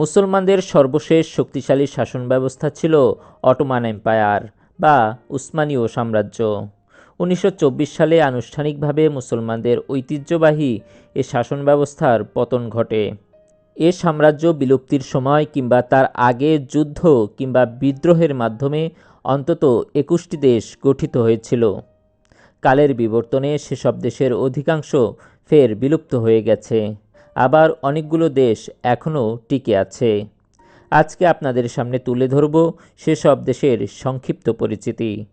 মুসলমানদের সর্বশেষ শক্তিশালী শাসন ব্যবস্থা ছিল অটোমান এম্পায়ার বা উসমানীয় সাম্রাজ্য। উনিশশো চব্বিশ সালে আনুষ্ঠানিকভাবে মুসলমানদের ঐতিহ্যবাহী এ শাসন ব্যবস্থার পতন ঘটে। এ সাম্রাজ্য বিলুপ্তির সময় কিংবা তার আগে যুদ্ধ কিংবা বিদ্রোহের মাধ্যমে অন্তত একুশটি দেশ গঠিত হয়েছিল। কালের বিবর্তনে সেসব দেশের অধিকাংশ ফের বিলুপ্ত হয়ে গেছে। আবার অনেকগুলো দেশ এখনও টিকে আছে। আজকে আপনাদের সামনে তুলে ধরব সেসব দেশের সংক্ষিপ্ত পরিচিতি।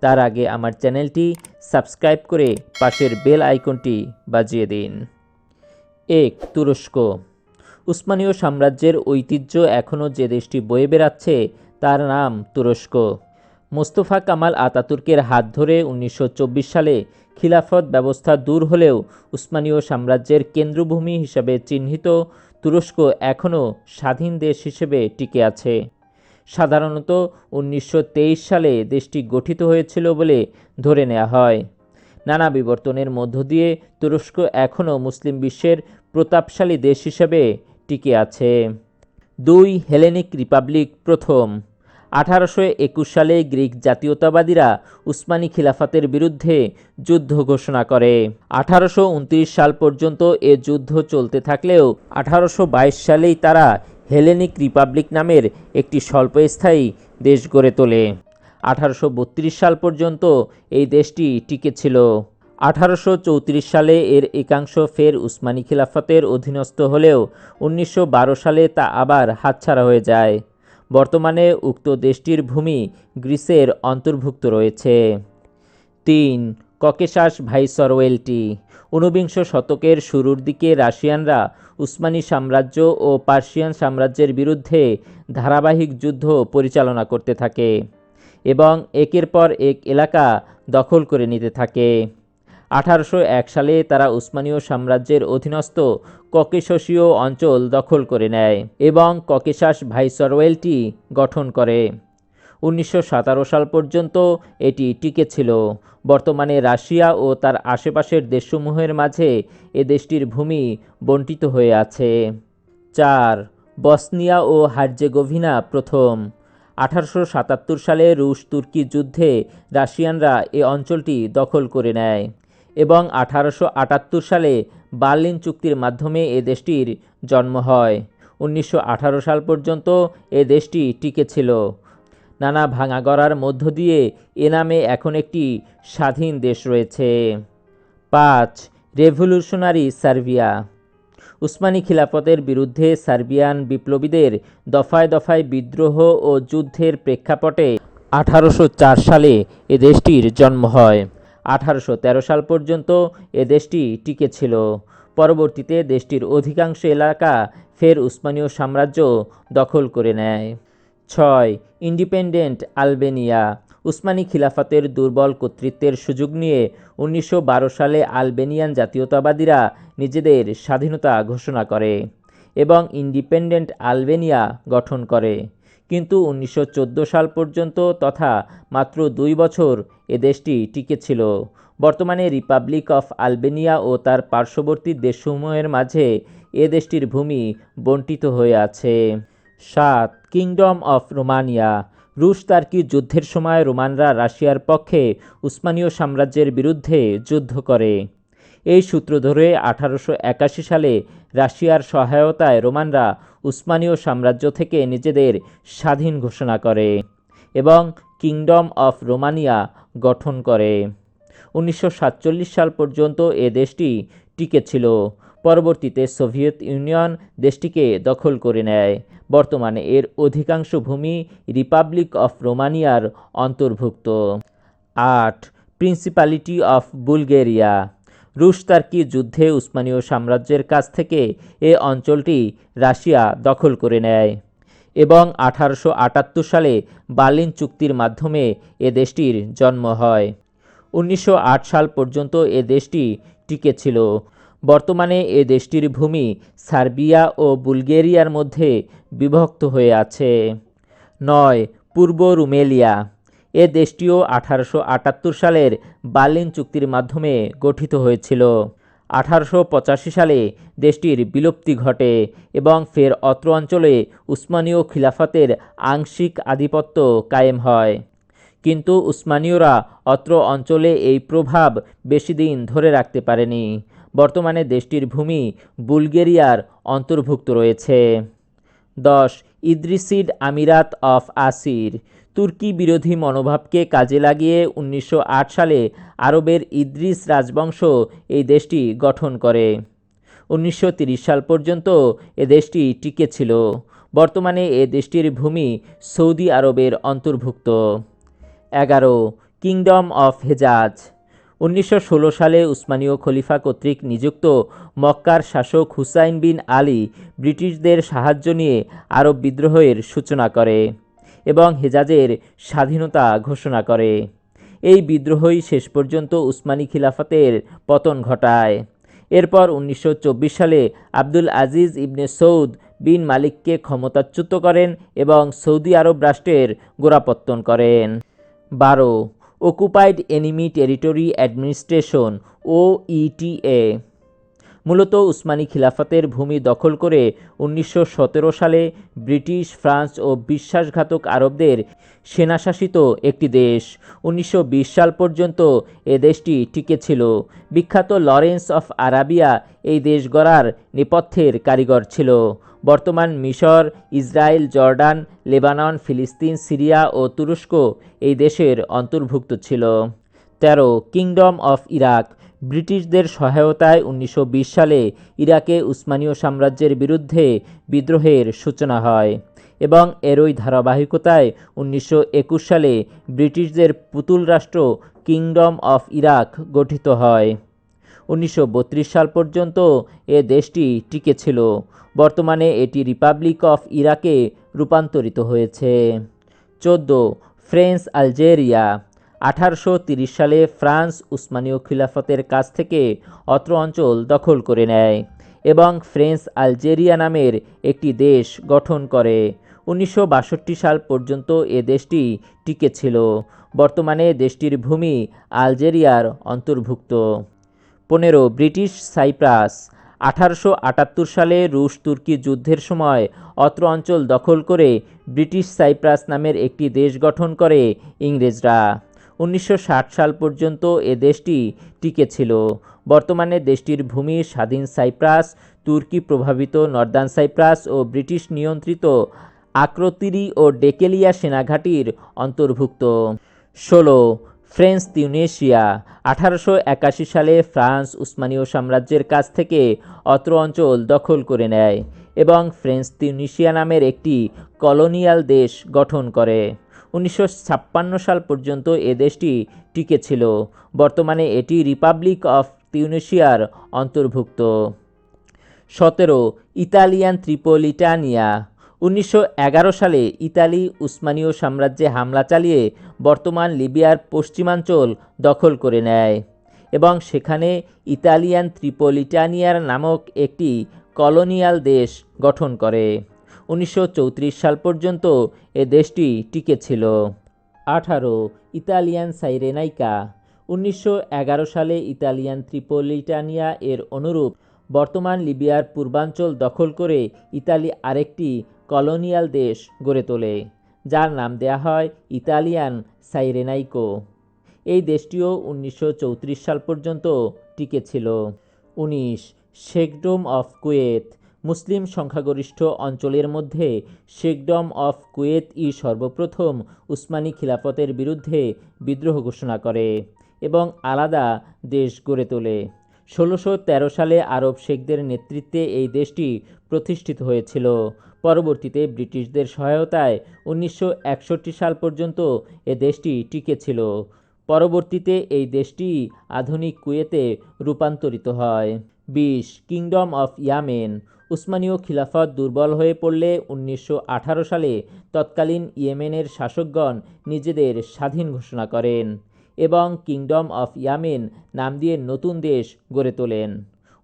তার আগে আমার চ্যানেলটি সাবস্ক্রাইব করে পাশের বেল আইকনটি বাজিয়ে দিন। এক, তুরস্ক। উসমানীয় সাম্রাজ্যের ঐতিহ্য এখনও যে দেশটি বয়ে বেড়াচ্ছে, তার নাম তুরস্ক। মোস্তফা কামাল আতাতুর্কের হাত ধরে উনিশশো চব্বিশ সালে খিলাফত ব্যবস্থা দূর হলেও উসমানীয় সাম্রাজ্যের কেন্দ্রভূমি হিসাবে চিহ্নিত, তুরস্ক এখনও স্বাধীন দেশ হিসেবে টিকে আছে। সাধারণত উনিশশো তেইশ সালে দেশটি গঠিত হয়েছিল বলে ধরে নেওয়া হয়। নানা বিবর্তনের মধ্য দিয়ে তুরস্ক এখনও মুসলিম বিশ্বের প্রতাপশালী দেশ হিসেবে টিকে আছে। দুই হেলেনিক রিপাবলিক প্রথম আঠারোশো একুশ সালে গ্রিক জাতীয়তাবাদীরা উসমানী খিলাফতের বিরুদ্ধে যুদ্ধ ঘোষণা করে। আঠারোশো উনত্রিশ সাল পর্যন্ত এ যুদ্ধ চলতে থাকলেও আঠারোশো বাইশ সালেই তারা হেলেনিক রিপাবলিক নামের একটি স্বল্পস্থায়ী দেশ গড়ে তোলে। আঠারোশো বত্রিশ সাল পর্যন্ত এই দেশটি টিকে ছিল। আঠারোশো চৌত্রিশ সালে এর একাংশ ফের উসমানী খিলাফতের অধীনস্থ হলেও উনিশশো বারো সালে তা আবার হাতছাড়া হয়ে যায়। বর্তমানে উক্ত দেশটির ভূমি গ্রিসের অন্তর্ভুক্ত রয়েছে। তিন, ককেশাস ভাইসরওয়েলটি। ঊনবিংশ শতকের শুরুর দিকে রাশিয়ানরা উসমানী সাম্রাজ্য ও পার্সিয়ান সাম্রাজ্যের বিরুদ্ধে ধারাবাহিক যুদ্ধ পরিচালনা করতে থাকে এবং একের পর এক এলাকা দখল করে নিতে থাকে। আঠারোশো এক সালে তারা উসমানীয় সাম্রাজ্যের অধীনস্থ ককেশসীয় অঞ্চল দখল করে নেয় এবং ককেশাস ভাইসরওয়েলটি গঠন করে। উনিশশো সতেরো সাল পর্যন্ত এটি টিকে ছিল। বর্তমানে রাশিয়া ও তার আশেপাশের দেশসমূহের মাঝে এ দেশটির ভূমি বণ্টিত হয়ে আছে। চার, বসনিয়া ও হার্জেগোভিনা প্রথম। আঠারোশো সাতাত্তর সালে রুশ তুর্কি যুদ্ধে রাশিয়ানরা এ অঞ্চলটি দখল করে নেয়। এবং আঠারোশো আটাত্তর সালে বার্লিন চুক্তির মাধ্যমে এ দেশটির জন্ম হয়। উনিশশো আঠারো সাল পর্যন্ত এ দেশটি টিকে ছিল। নানা ভাঙাগড়ার মধ্য দিয়ে এ নামে এখন একটি স্বাধীন দেশ রয়েছে। পাঁচ, রেভলিউশনারি সার্বিয়া। উসমানী খিলাফতের বিরুদ্ধে সার্বিয়ান বিপ্লবীদের দফায় দফায় বিদ্রোহ ও যুদ্ধের প্রেক্ষাপটে আঠারোশো চার সালে এ দেশটির জন্ম হয়। আঠারোশো তেরো সাল পর্যন্ত এ দেশটি টিকে ছিল। পরবর্তীতে দেশটির অধিকাংশ এলাকা ফের উসমানীয় সাম্রাজ্য দখল করে নেয়। ছয়, ইন্ডিপেন্ডেন্ট আলবেনিয়া। উসমানী খিলাফতের দুর্বল কর্তৃত্বের সুযোগ নিয়ে উনিশশো বারো সালে আলবেনিয়ান জাতীয়তাবাদীরা নিজেদের স্বাধীনতা ঘোষণা করে এবং ইন্ডিপেন্ডেন্ট আলবেনিয়া গঠন করে। কিন্তু উনিশশো চোদ্দ সাল পর্যন্ত তথা মাত্র দুই বছর এ দেশটি টিকে ছিল বর্তমানে রিপাবলিক অফ আলবেনিয়া ও তার পার্শ্ববর্তী দেশসমূহের মাঝে এ দেশটির ভূমি বণ্টিত হয়ে আছে। সাত, কিংডম অফ রোমানিয়া। রুশ তার্কি যুদ্ধের সময় রোমানরা রাশিয়ার পক্ষে উসমানীয় সাম্রাজ্যের বিরুদ্ধে যুদ্ধ করে। এই সূত্র ধরে আঠারোশো একাশি সালে রাশিয়ার সহায়তায় রোমানরা উসমানীয় সাম্রাজ্য থেকে নিজেদের স্বাধীন ঘোষণা করে এবং কিংডম অফ রোমানিয়া গঠন করে। উনিশশো সাতচল্লিশ সাল পর্যন্ত এ দেশটি টিকে ছিল। পরবর্তীতে সোভিয়েত ইউনিয়ন দেশটিকে দখল করে নেয়। বর্তমানে এর অধিকাংশ ভূমি রিপাবলিক অফ রোমানিয়ার অন্তর্ভুক্ত। আট, প্রিন্সিপালিটি অফ বুলগেরিয়া। রুশ তার্কি যুদ্ধে উসমানীয় সাম্রাজ্যের কাছ থেকে এ অঞ্চলটি রাশিয়া দখল করে নেয় এবং আঠারোশো আটাত্তর সালে বার্লিন চুক্তির মাধ্যমে এ দেশটির জন্ম হয়। উনিশশো আট সাল পর্যন্ত এ দেশটি টিকে ছিল। বর্তমানে এ দেশটির ভূমি সার্বিয়া ও বুলগেরিয়ার মধ্যে বিভক্ত হয়ে আছে। নয়, পূর্ব রুমেলিয়া এ দেশটিও আঠারোশো আটাত্তর সালের বার্লিন চুক্তির মাধ্যমে গঠিত হয়েছিল। আঠারোশো পঁচাশি সালে দেশটির বিলুপ্তি ঘটে এবং ফের অত্র অঞ্চলে উসমানীয় খিলাফতের আংশিক আধিপত্য কায়েম হয়। কিন্তু উসমানীয়রা অত্র অঞ্চলে এই প্রভাব বেশি দিন ধরে রাখতে পারেনি। বর্তমানে দেশটির ভূমি বুলগেরিয়ার অন্তর্ভুক্ত রয়েছে। দশ, ইদ্রিসিড আমিরাত অফ আসির তুর্কি বিরোধী মনোভাবকে কাজে লাগিয়ে উনিশশো আট সালে আরবের ইদ্রিস রাজবংশ এই দেশটি গঠন করে। উনিশশো সাল পর্যন্ত এ দেশটি টিকে ছিল। বর্তমানে এ দেশটির ভূমি সৌদি আরবের অন্তর্ভুক্ত। এগারো, কিংডম অফ হেজাজ। উনিশশো ষোলো সালে উসমানীয় খলিফা কর্তৃক নিযুক্ত মক্কার শাসক হুসাইন বিন আলী ব্রিটিশদের সাহায্য নিয়ে আরব বিদ্রোহের সূচনা করে। এবং হেজাজের স্বাধীনতা ঘোষণা করে। এই বিদ্রোহই শেষ পর্যন্ত উসমানী খিলাফতের পতন ঘটায়। এরপর উনিশশো চব্বিশ সালে আব্দুল আজিজ ইবনে সৌদ বিন মালিককে ক্ষমতাচ্যুত করেন এবং সৌদি আরব রাষ্ট্রের গোড়াপত্তন করেন। বারো অকুপাইড এনিমি টেরিটরি অ্যাডমিনিস্ট্রেশন ও ইটিএ মূলত উসমানী খিলাফতের ভূমি দখল করে উনিশশো সতেরো সালে ব্রিটিশ, ফ্রান্স ও বিশ্বাসঘাতক আরবদের সেনাশাসিত একটি দেশ। উনিশশো বিশ সাল পর্যন্ত এ দেশটি টিকে ছিল। বিখ্যাত লরেন্স অফ আরাবিয়া এই দেশ গড়ার নেপথ্যের কারিগর ছিল। বর্তমান মিশর, ইসরায়েল, জর্ডান, লেবানন, ফিলিস্তিন, সিরিয়া ও তুরস্ক এই দেশের অন্তর্ভুক্ত ছিল। তেরো, কিংডম অফ ইরাক ব্রিটিশদের সহায়তায় উনিশশো বিশ সালে ইরাকে উসমানীয় সাম্রাজ্যের বিরুদ্ধে বিদ্রোহের সূচনা হয় এবং এরই ধারাবাহিকতায় উনিশশো একুশ সালে ব্রিটিশদের পুতুল রাষ্ট্র কিংডম অফ ইরাক গঠিত হয়। উনিশশো বত্রিশ সাল পর্যন্ত এ দেশটি টিকে ছিল। বর্তমানে এটি রিপাবলিক অফ ইরাকে রূপান্তরিত হয়েছে। চোদ্দ ফ্রেঞ্চ আলজেরিয়া আঠারোশো তিরিশ সালে ফ্রান্স উসমানীয় খিলাফতের কাছ থেকে অত্র অঞ্চল দখল করে নেয় এবং ফ্রেঞ্চ আলজেরিয়া নামের একটি দেশ গঠন করে। উনিশশো বাষট্টি সাল পর্যন্ত এ দেশটি টিকে ছিল। বর্তমানে দেশটির ভূমি আলজেরিয়ার অন্তর্ভুক্ত। পনেরো, ব্রিটিশ সাইপ্রাস। আঠারোশো আটাত্তর সালে রুশ তুর্কি যুদ্ধের সময় অত্র অঞ্চল দখল করে ব্রিটিশ সাইপ্রাস নামের একটি দেশ গঠন করে ইংরেজরা। উনিশশো ষাট সাল পর্যন্ত এ দেশটি টিকে ছিল। বর্তমানে দেশটির ভূমি স্বাধীন সাইপ্রাস, তুর্কি প্রভাবিত নর্দার্ন সাইপ্রাস ও ব্রিটিশ নিয়ন্ত্রিত আক্রতিরি ও ডেকেলিয়া সেনাঘাটির অন্তর্ভুক্ত। ষোলো, ফ্রেঞ্চ তিউনেশিয়া। আঠারোশো একাশি সালে ফ্রান্স উসমানীয় সাম্রাজ্যের কাছ থেকে অত্র অঞ্চল দখল করে নেয় এবং ফ্রেঞ্চ তিউনিশিয়া নামের একটি কলোনিয়াল দেশ গঠন করে। উনিশশো ছাপ্পান্ন সাল পর্যন্ত এ দেশটি টিকে ছিল। বর্তমানে এটি রিপাবলিক অফ তিউনেশিয়ার অন্তর্ভুক্ত। সতেরো, ইতালিয়ান ত্রিপোলিটানিয়া। উনিশশো এগারো সালে ইতালি উসমানীয় সাম্রাজ্যে হামলা চালিয়ে বর্তমান লিবিয়ার পশ্চিমাঞ্চল দখল করে নেয় এবং সেখানে ইতালিয়ান ত্রিপোলিটানিয়ার নামক একটি কলোনিয়াল দেশ গঠন করে। উনিশশো চৌত্রিশ সাল পর্যন্ত এ দেশটি টিকে ছিল। আঠারো, ইতালিয়ান সাইরেনাইকা। উনিশশো এগারো সালে ইতালিয়ান ত্রিপোলিটানিয়া এর অনুরূপ বর্তমান লিবিয়ার পূর্বাঞ্চল দখল করে ইতালি আরেকটি কলোনিয়াল দেশ গড়ে তোলে, যার নাম দেয়া হয় ইতালিয়ান সাইরেনাইকো। এই দেশটিও উনিশশো চৌত্রিশ সাল পর্যন্ত টিকে ছিল। উনিশ, শেকডোম অফ কুয়েত। মুসলিম সংখ্যাগরিষ্ঠ অঞ্চলের মধ্যে শেকডম অফ কুয়েত ই সর্বপ্রথম উসমানী খিলাফতের বিরুদ্ধে বিদ্রোহ ঘোষণা করে এবং আলাদা দেশ গড়ে তোলে। ষোলোশো তেরো সালে আরব শেখদের নেতৃত্বে এই দেশটি প্রতিষ্ঠিত হয়েছিল। পরবর্তীতে ব্রিটিশদের সহায়তায় উনিশশো একষট্টি সাল পর্যন্ত এ দেশটি টিকে ছিল। পরবর্তীতে এই দেশটি আধুনিক কুয়েতে রূপান্তরিত হয়। বিশ, কিংডম অফ ইয়ামেন উসমানীয় খিলাফত দুর্বল হয়ে পড়লে উনিশশো আঠারো সালে তৎকালীন ইয়েমেনের শাসকগণ নিজেদের স্বাধীন ঘোষণা করেন এবং কিংডম অফ ইয়ামেন নাম দিয়ে নতুন দেশ গড়ে তোলেন।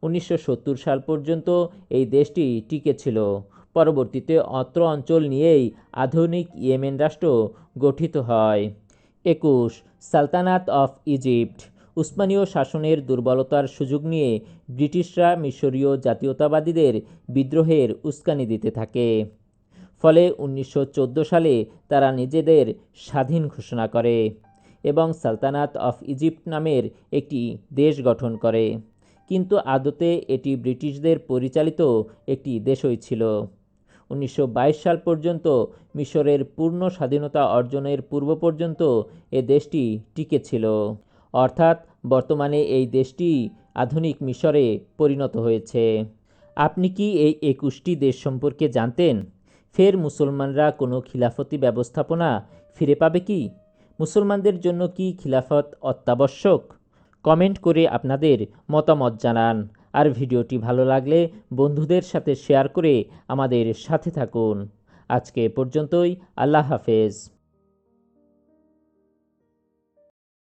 উনিশশো সত্তর সাল পর্যন্ত এই দেশটি টিকে ছিল। পরবর্তীতে অত্র অঞ্চল নিয়েই আধুনিক ইয়েমেন রাষ্ট্র গঠিত হয়। একুশ সালতানাত অফ ইজিপ্ট উসমানীয় শাসনের দুর্বলতার সুযোগ নিয়ে ব্রিটিশরা মিশরীয় জাতীয়তাবাদীদের বিদ্রোহের উস্কানি দিতে থাকে। ফলে উনিশশো চোদ্দ সালে তারা নিজেদের স্বাধীন ঘোষণা করে এবং সালতানাত অফ ইজিপ্ট নামের একটি দেশ গঠন করে। কিন্তু আদতে এটি ব্রিটিশদের পরিচালিত একটি দেশই ছিল। উনিশশো বাইশ সাল পর্যন্ত মিশরের পূর্ণ স্বাধীনতা অর্জনের পূর্ব পর্যন্ত এ দেশটি টিকে ছিল। অর্থাৎ বর্তমানে এই দেশটি আধুনিক মিশরে পরিণত হয়েছে। আপনি কি এই একুশটি দেশ সম্পর্কে জানতেন? ফের মুসলমানরা কোনো খিলাফতি ব্যবস্থাপনা ফিরে পাবে কি? মুসলমানদের জন্য কি খিলাফত অত্যাবশ্যক? কমেন্ট করে আপনাদের মতামত জানান। আর ভিডিওটি ভালো লাগলে বন্ধুদের সাথে শেয়ার করে আমাদের সাথে থাকুন। আজকে পর্যন্তই। আল্লাহ হাফেজ।